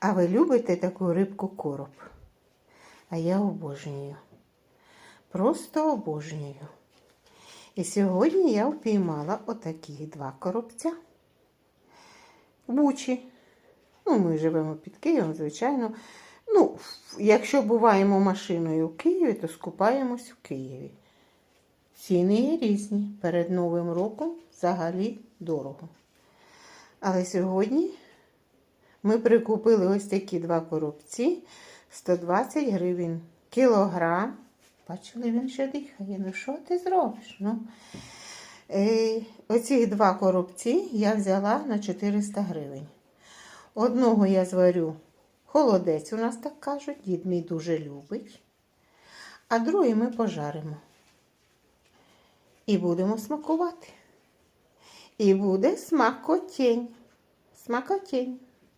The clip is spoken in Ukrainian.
А ви любите таку рибку короб? А я обожнюю. Просто обожнюю. І сьогодні я впіймала отакі два коробця. Бучі. Ну, ми живемо під Києвом, звичайно. Ну, якщо буваємо машиною в Києві, то скупаємось в Києві. Ціни є різні. Перед Новим роком взагалі дорого. Але сьогодні ми прикупили ось такі два коробці 120 гривень. Кілограм. Бачили, він ще дихає. Ну що ти зробиш? Ну, е, оці два коробці я взяла на 400 гривень. Одного я зварю холодець, у нас так кажуть, дід мій дуже любить. А другий ми пожаримо. І будемо смакувати. І буде смакотень. Смакотень.